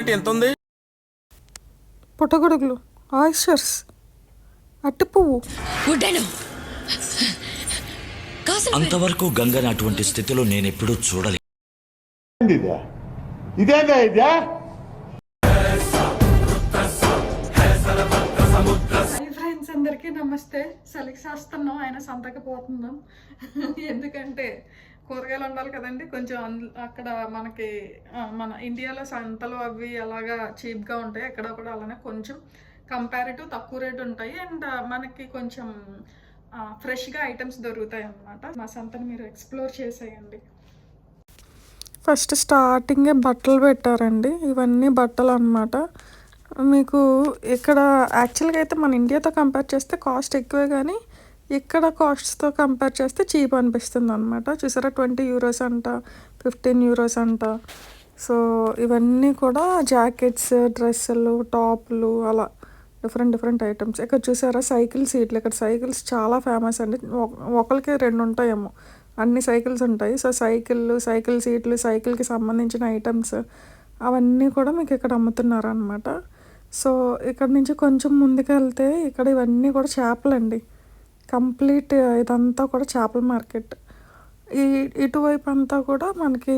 ఏంటి ఎంత ఉంది? పుట్టగొడుగులు ఆయిస్టర్స్ అట్టి పువ్వు. కాసులు అంతవరకు గంగని అటువంటి స్థితిలో నేనెప్పుడూ చూడలేదు ఇదే? ఫ్రెండ్స్ అందరికీ నమస్తే. సెలెక్ట్ చేస్తున్నాం ఆయన సంతకి పోతున్నాం. ఎందుకంటే కూరగాయలు ఉండాలి కదండి. కొంచెం అక్కడ మనకి మన ఇండియాలో సంతలు అవి అలాగా చీప్గా ఉంటాయి ఎక్కడ కూడా అలానే కొంచెం కంపారిటివ్ తక్కువ రేట్ ఉంటాయి. అండ్ మనకి కొంచెం ఫ్రెష్గా ఐటమ్స్ దొరుకుతాయి అన్నమాట. మా సంతని మీరు ఎక్స్ప్లోర్ చేసేయండి. ఫస్ట్ స్టార్టింగే బట్టలు పెట్టారండి. ఇవన్నీ బట్టలు అన్నమాట. మీకు ఇక్కడ యాక్చువల్గా అయితే మన ఇండియాతో కంపేర్ చేస్తే కాస్ట్ ఎక్కువే కానీ ఇక్కడ కాస్ట్స్తో కంపేర్ చేస్తే చీప్ అనిపిస్తుంది అనమాట చూసారా ట్వంటీ యూరోస్ అంట ఫిఫ్టీన్ యూరోస్ అంట. సో ఇవన్నీ కూడా జాకెట్స్ డ్రెస్సులు టాప్లు అలా డిఫరెంట్ డిఫరెంట్ ఐటమ్స్ ఇక్కడ చూసారా సైకిల్ సీట్లు ఇక్కడ సైకిల్స్ చాలా ఫేమస్ అండి. ఒకరికి రెండు ఉంటాయేమో. అన్ని సైకిల్స్ ఉంటాయి. సో సైకిళ్ళు సైకిల్ సీట్లు సైకిల్కి సంబంధించిన ఐటమ్స్ అవన్నీ కూడా మీకు ఇక్కడ అమ్ముతున్నారు అనమాట సో ఇక్కడ నుంచి కొంచెం ముందుకెళ్తే ఇక్కడ ఇవన్నీ కూడా చేపలండి. కంప్లీట్ ఇదంతా కూడా చేపల మార్కెట్. ఈ ఇటువైపు అంతా కూడా మనకి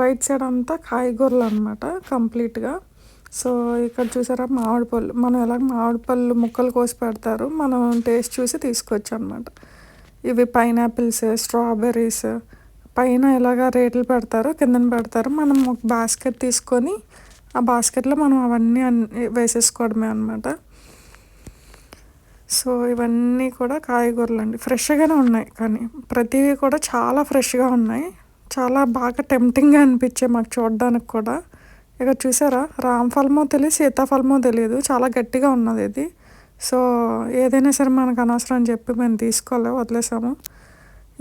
రైట్ సైడ్ అంతా కాయగూరలు అనమాట కంప్లీట్గా. సో ఇక్కడ చూసారా మామిడి పళ్ళు. మనం ఎలా మామిడి పళ్ళు ముక్కలు కోసి పెడతారు మనం టేస్ట్ చూసి తీసుకోవచ్చు అనమాట ఇవి పైనాపిల్స్ స్ట్రాబెర్రీస్ పైన ఇలాగ రేట్లు పెడతారు కిందన పెడతారు మనం ఒక బాస్కెట్ తీసుకొని ఆ బాస్కెట్లో మనం అవన్నీ అన్ని వేసేసుకోవడమే అనమాట సో ఇవన్నీ కూడా కాయగూరలు అండి ఫ్రెష్గానే ఉన్నాయి కానీ ప్రతివి కూడా చాలా ఫ్రెష్గా ఉన్నాయి. చాలా బాగా టెంప్టింగ్గా అనిపించాయి మాకు చూడడానికి కూడా. ఇక చూసారా? రామఫలమో తెలియదు సీతాఫలమో తెలియదు. చాలా గట్టిగా ఉన్నది ఇది. సో ఏదైనా సరే మనకు అనవసరం అని చెప్పి మేము తీసుకోలే వదిలేసాము.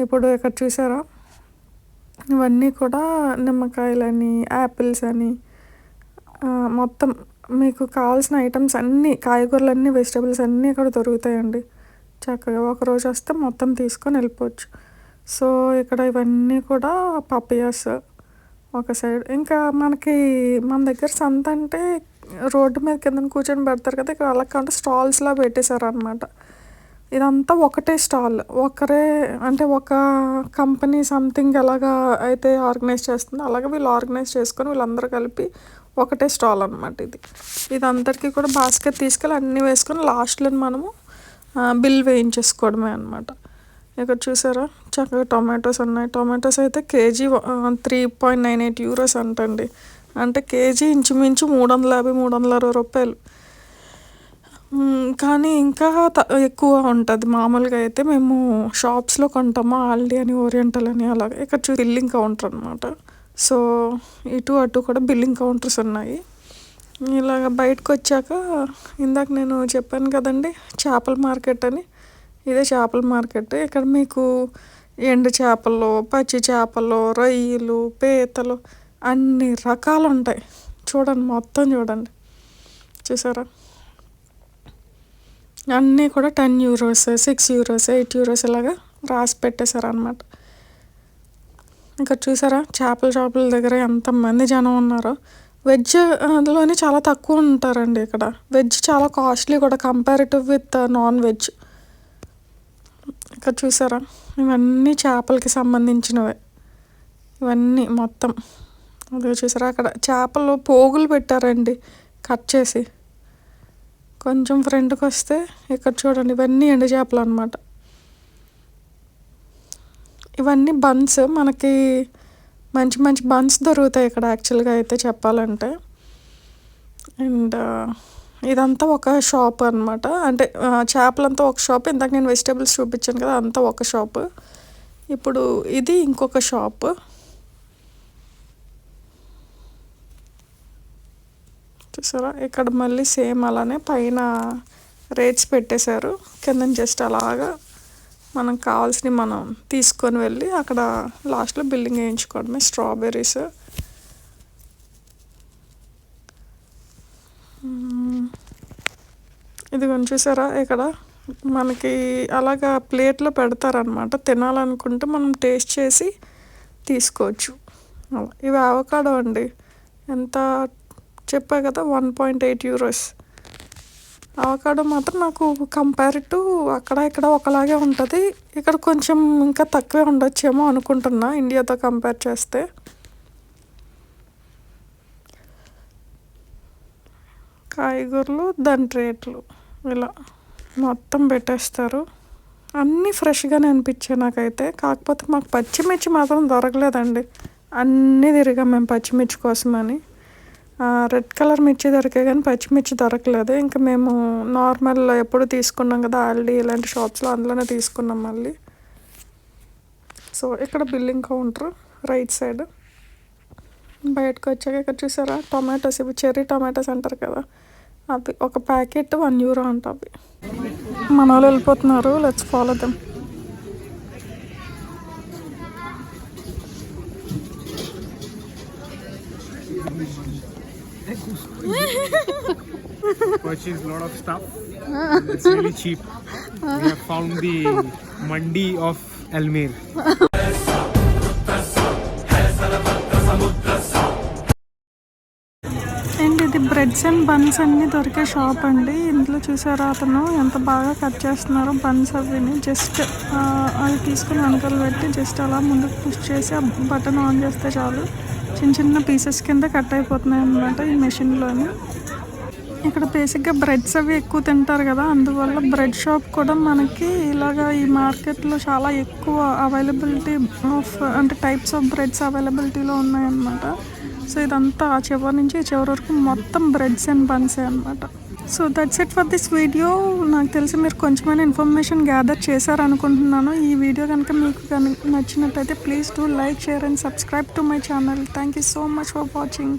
ఇప్పుడు ఇక్కడ చూసారా? ఇవన్నీ కూడా నిమ్మకాయలని యాపిల్స్ అని మొత్తం మీకు కావాల్సిన ఐటమ్స్ అన్నీ కాయగూరలు అన్నీ వెజిటబుల్స్ అన్నీ ఇక్కడ దొరుకుతాయండి. చక్కగా ఒక రోజు వస్తే మొత్తం తీసుకొని వెళ్ళిపోవచ్చు. సో ఇక్కడ ఇవన్నీ కూడా పపియాస్ ఒక సైడ్ ఇంకా మనకి మన దగ్గర సంత అంటే రోడ్డు మీద కింద కూర్చొని పెడతారు కదా ఇక్కడ అలా కాకుండా స్టాల్స్లా పెట్టేశారనమాట ఇదంతా ఒకటే స్టాల్ ఒకరే అంటే ఒక కంపెనీ సంథింగ్ ఎలాగా అయితే ఆర్గనైజ్ చేస్తుందో అలాగే వీళ్ళు ఆర్గనైజ్ చేసుకొని వీళ్ళందరూ కలిపి ఒకటే స్టాల్ అనమాట ఇది. ఇది అందరికీ కూడా బాస్కెట్ తీసుకెళ్ళి అన్నీ వేసుకొని లాస్ట్లో మనము బిల్ వేయించేసుకోవడమే అనమాట ఇక్కడ చూసారా? చక్కగా టొమాటోస్ ఉన్నాయి. టొమాటోస్ అయితే KG three point nine eight euros అంటండి. అంటే కేజీ ఇంచుమించు మూడు వందల యాభై మూడు వందల అరవై రూపాయలు. కానీ ఇంకా త- ఎక్కువ ఉంటుంది. మామూలుగా అయితే మేము షాప్స్లో కొంటాము? ఆల్డీ అని ఓరియంటల్ అని అలాగే. ఇక్కడ చూసి బిల్లింగ్ కౌంటర్ అనమాట సో ఇటు అటు కూడా బిల్లింగ్ కౌంటర్స్ ఉన్నాయి. ఇలాగ బయటకు వచ్చాక ఇందాక నేను చెప్పాను కదండి చేపల మార్కెట్ అని. ఇదే చేపల మార్కెట్. ఇక్కడ మీకు ఎండు చేపలు పచ్చి చేపలు రొయ్యలు పీతలు అన్ని రకాలు ఉంటాయి. చూడండి మొత్తం చూడండి. చూసారా? అన్నీ కూడా ten euros six euros eight euros ఇలాగా రాసి పెట్టేశారు అనమాట ఇంకా చూసారా? చేపల షాపుల దగ్గర ఎంతమంది జనం ఉన్నారో. వెజ్ అందులోనే చాలా తక్కువ ఉంటారండి ఇక్కడ. వెజ్ చాలా కాస్ట్లీ కూడా కంపారిటివ్ విత్ నాన్ వెజ్ ఇక్కడ చూసారా? ఇవన్నీ చేపలకి సంబంధించినవే. ఇవన్నీ మొత్తం. అదే చూసారా? అక్కడ చేపలు పోగులు పెట్టారండి కట్ చేసి. కొంచెం ఫ్రంట్కి వస్తే ఇక్కడ చూడండి ఇవన్నీ ఎండు చేపలు అనమాట ఇవన్నీ బన్స్ మనకి మంచి మంచి బన్స్ దొరుకుతాయి ఇక్కడ యాక్చువల్గా అయితే చెప్పాలంటే. అండ్ ఇదంతా ఒక షాప్ అనమాట అంటే చేపలంతా ఒక షాప్ ఇందాక నేను వెజిటేబుల్స్ చూపించాను కదా అంతా ఒక షాప్ ఇప్పుడు ఇది ఇంకొక షాప్ చూసారా? ఇక్కడ మళ్ళీ సేమ్ అలానే పైన రేట్స్ పెట్టేశారు. కింద జస్ట్ అలాగా మనం కావాల్సినవి మనం తీసుకొని వెళ్ళి అక్కడ లాస్ట్లో బిల్లింగ్ వేయించుకోవడమే స్ట్రాబెర్రీస్. ఇది చూసారా ఇక్కడ? మనకి అలాగా ప్లేట్లో పెడతారనమాట తినాలనుకుంటే మనం టేస్ట్ చేసి తీసుకోవచ్చు. ఇవి అవకాడో అండి. ఎంత చెప్పా కదా one point eight euros. Avocado మాత్రం నాకు కంపేర్ టు అక్కడ ఇక్కడ ఒకలాగే ఉంటుంది. ఇక్కడ కొంచెం ఇంకా తక్కువే ఉండొచ్చేమో అనుకుంటున్నా ఇండియాతో కంపేర్ చేస్తే. కాయగూరలు దాని రేట్లు ఇలా మొత్తం పెట్టేస్తారు. అన్నీ ఫ్రెష్గానే అనిపించాయి నాకైతే. కాకపోతే మాకు పచ్చిమిర్చి మాత్రం దొరకలేదండి. అన్నీ తిరిగాం మేము పచ్చిమిర్చి కోసమని. రెడ్ కలర్ మిర్చి దొరికాయి కానీ పచ్చిమిర్చి దొరకలేదు. ఇంకా మేము నార్మల్ ఎప్పుడు తీసుకున్నాం కదా ఆల్రెడీ ఇలాంటి షాప్స్లో అందులోనే తీసుకున్నాం మళ్ళీ. సో ఇక్కడ బిల్లింగ్ కౌంటర్ రైట్ సైడ్ బయటకు వచ్చాక ఇక్కడ చూసారా? టొమాటోస్ ఇవి చెర్రీ టొమాటోస్ అంటారు కదా. అవి ఒక ప్యాకెట్ వన్ యూరో అంట అవి. మన వాళ్ళు వెళ్ళిపోతున్నారు. Let's follow them purchased a lot of stuff. it's really cheap. We have found the mandi of Elmir. And ఇది బ్రెడ్స్ అండ్ బన్స్ అన్ని దొరికే షాప్ అండి ఇందులో చూసారా అతను ఎంత బాగా కట్ చేస్తున్నారో బన్స్ అవిని జస్ట్ అవి తీసుకుని వెనకాల పెట్టి జస్ట్ అలా ముందుకు పుష్ చేసి ఆ బటన్ ఆన్ చేస్తే చాలు చిన్న చిన్న పీసెస్ కింద కట్ అయిపోతున్నాయి అన్నమాట ఈ మెషిన్లోని. ఇక్కడ బేసిక్గా బ్రెడ్స్ అవి ఎక్కువ తింటారు కదా అందువల్ల బ్రెడ్ షాప్ కూడా మనకి ఇలాగా ఈ మార్కెట్లో చాలా ఎక్కువ అవైలబిలిటీ ఆఫ్ అంటే టైప్స్ ఆఫ్ బ్రెడ్స్ అవైలబిలిటీలో ఉన్నాయన్నమాట. సో ఇదంతా ఆ చివరి నుంచి చివరి వరకు మొత్తం బ్రెడ్స్ అండ్ బన్సే అనమాట so that's it for this video నాకు తెలిసి మీరు కొంచెమైనా ఇన్ఫర్మేషన్ గ్యాదర్ చేశారనుకుంటున్నాను. ఈ వీడియో కనుక మీకు కనుక నచ్చినట్టయితే please do like share and subscribe to my channel thank you so much for watching